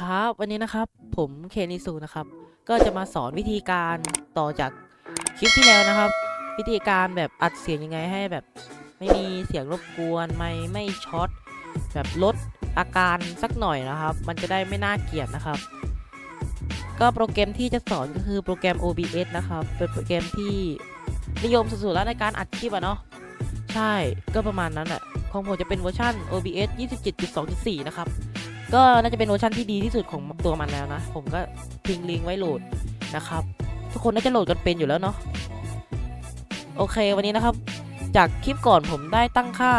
ครับ วันนี้นะครับผมเคนิสูนะครับ ก็จะมาสอนวิธีการต่อจากคลิปที่แล้วนะครับ วิธีการแบบอัดเสียงยังไงให้แบบไม่มีเสียงรบกวนไม่ไม่ช็อตแบบลดอาการสักหน่อยนะครับ มันจะได้ไม่น่าเกลียดนะครับ ก็โปรแกรมที่จะสอนก็คือโปรแกรม OBS นะครับ เป็นโปรแกรมที่นิยมสุดๆแล้วในการอัดคลิปอะเนาะใช่ก็ประมาณนั้นแหละของผมจะเป็นเวอร์ชัน OBS 27.2.4 นะครับ ก็น่าจะเป็นเวอร์ชันที่ดีที่สุดของตัวมันแล้วนะ ผมก็ทิ้งลิงก์ไว้โหลดนะครับ ทุกคนน่าจะโหลดกันเป็นอยู่แล้วเนาะโอเควันนี้นะครับ จากคลิปก่อนผมได้ตั้งค่า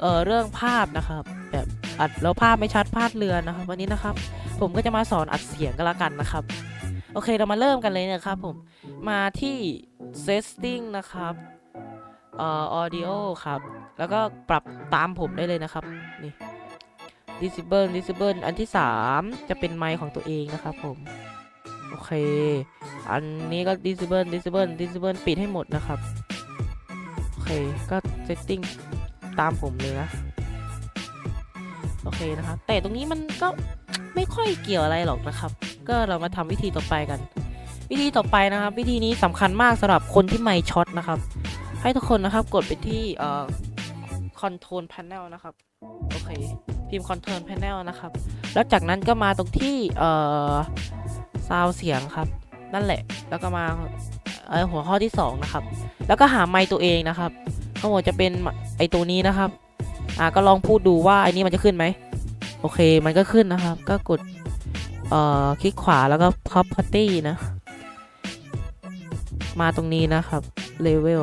เอ่อเรื่องภาพนะครับ แบบอัดแล้วภาพไม่ชัดภาพเรือนนะครับ วันนี้นะครับ ผมก็จะมาสอนอัดเสียงกันละกันนะครับ โอเคเรามาเริ่มกันเลยนะครับผมมาที่ setting นะครับเอ่อ audio ครับ แล้วก็ปรับตามผมได้เลยนะครับนี่ disable disable อันที่ 3 จะเป็นไมค์ของตัวเองนะครับผม โอเค อันนี้ก็ disable disable disable ปิดให้หมดนะครับ โอเค ก็ setting ตามผมเลยนะ โอเคนะครับ แต่ตรงนี้มันก็ไม่ค่อยเกี่ยวอะไรหรอกนะครับ ก็เรามาทำวิธีต่อไปกัน วิธีต่อไปนะครับ วิธีนี้สำคัญมากสำหรับคนที่ไม่ช็อตนะครับ ให้ทุกคนนะครับกดไปที่เอ่อ control panel นะครับ โอเค พิมพ์ control panel นะครับ แล้วจากนั้นก็มาตรงที่ เอ่อ sound เสียงครับ นั่นแหละ แล้วก็มาเออหัวข้อที่ 2 นะครับ แล้วก็หาไมค์ตัวเองนะครับข้างบนจะเป็นไอตัวนี้นะครับ อ่าก็ลองพูดดูว่าไอนี้มันจะขึ้นไหม โอเค มันก็ขึ้นนะครับ ก็กด เอ่อ คลิกขวาแล้วก็ property นะ มาตรงนี้นะครับ level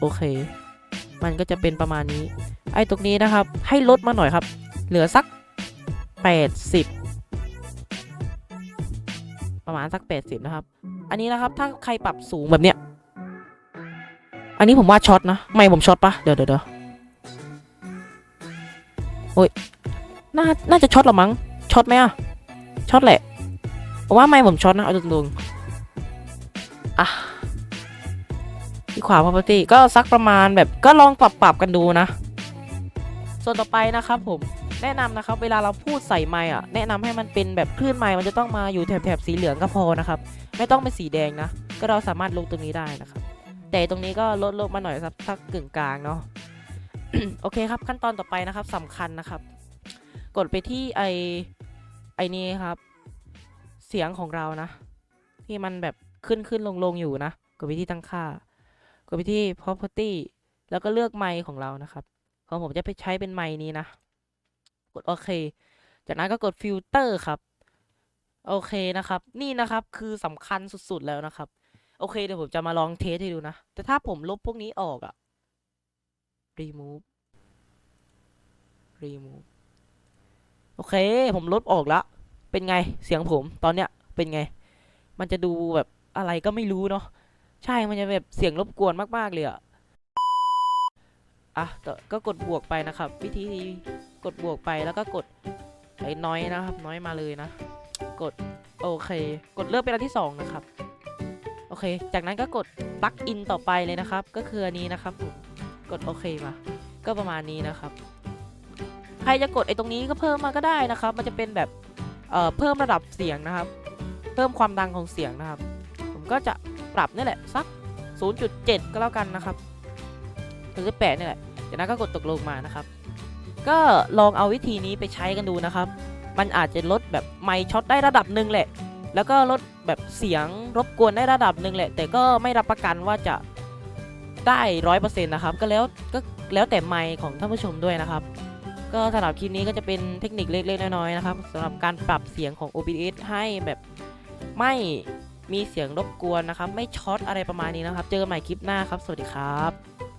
โอเค มันก็จะเป็นประมาณนี้ ไอ้ตรงนี้นะครับ ให้ลดมาหน่อยครับ เหลือสัก 80 ประมาณสัก 80 นะครับ อันนี้นะครับ ถ้าใครปรับสูงแบบเนี้ย อันนี้ผมว่าช็อตนะ ไม่ผมช็อตปะเดี๋ยวเดี๋ยวเดี๋ยวโอ้ยน่า น่าจะช็อตหรอมั้ง ช็อตไหมอะช็อตแหละผมว่าไม่ผมช็อตนะ เอาตรงๆอะ ที่ขวา property ก็สักประมาณแบบก็ลองปรับปรับกันดูนะ ส่วนต่อไปนะครับผมแนะนำนะครับ เวลาเราพูดใส่ไมค์อะแนะนำให้มันเป็นแบบคลื่นไมค์มันจะต้องมาอยู่แถบแถบสีเหลืองก็พอนะครับ ไม่ต้องเป็นสีแดงนะ ก็เราสามารถลงตรงนี้ได้นะครับ แต่ตรงนี้ก็ลดลงมาหน่อยสักสักกึ่งกลางเนาะโอเคครับขั้นตอนต่อไปนะครับสำคัญนะครับ กดไปที่ไอไอนี้ครับ เสียงของเรานะ ที่มันแบบขึ้นขึ้นลงลงอยู่นะ กดไปที่ตั้งค่า กดไปที่ property แล้วก็เลือกไมค์ของเรานะครับ ของผมจะไปใช้เป็นไมค์นี้นะ กดโอเค จากนั้นก็กดฟิลเตอร์ครับ โอเคนะครับ นี่นะครับคือสำคัญสุดๆแล้วนะครับ โอเคเดี๋ยวผมจะมาลองเทสให้ดูนะ แต่ถ้าผมลบพวกนี้ออกอะ remove remove โอเค ผมลบออกแล้วเป็นไงเสียงผมตอนเนี้ยเป็นไง มันจะดูแบบอะไรก็ไม่รู้เนาะ ใช่มันจะแบบเสียงรบกวนมากๆเลยอะอะก็กดบวกไปนะครับ วิธีกดบวกไปแล้วก็กดไอ้น้อยนะครับ น้อยมาเลยนะ กดโอเค กดเลือกเป็นอันที่สองนะครับ โอเค จากนั้นก็กดปลั๊กอินต่อไปเลยนะครับ ก็คืออันนี้นะครับผมกดโอเคมา ก็ประมาณนี้นะครับ ใครจะกดไอ้ตรงนี้ก็เพิ่มมาก็ได้นะครับ มันจะเป็นแบบเอ่อเพิ่มระดับเสียงนะครับ เพิ่มความดังของเสียงนะครับ ผมก็จะ ปรับนี่แหละสัก 0.7 ก็แล้วกันนะครับหรือ8นี่แหละจากนั้นก็กดตกลงมานะครับ ก็ลองเอาวิธีนี้ไปใช้กันดูนะครับ มันอาจจะลดแบบไมช็อตได้ระดับหนึ่งแหละ แล้วก็ลดแบบเสียงรบกวนได้ระดับหนึ่งแหละ แต่ก็ไม่รับประกันว่าจะได้ร้อยเปอร์เซ็นต์นะครับ ก็แล้วก็แล้วแต่ไม์ของท่านผู้ชมด้วยนะครับ ก็สำหรับคลิปนี้ก็จะเป็นเทคนิคเล็กๆน้อยๆนะครับสำหรับการปรับเสียงของ OBS ให้แบบไม่ มีเสียงรบกวนนะครับ ไม่ช็อตอะไรประมาณนี้นะครับ เจอกันใหม่คลิปหน้าครับ สวัสดีครับ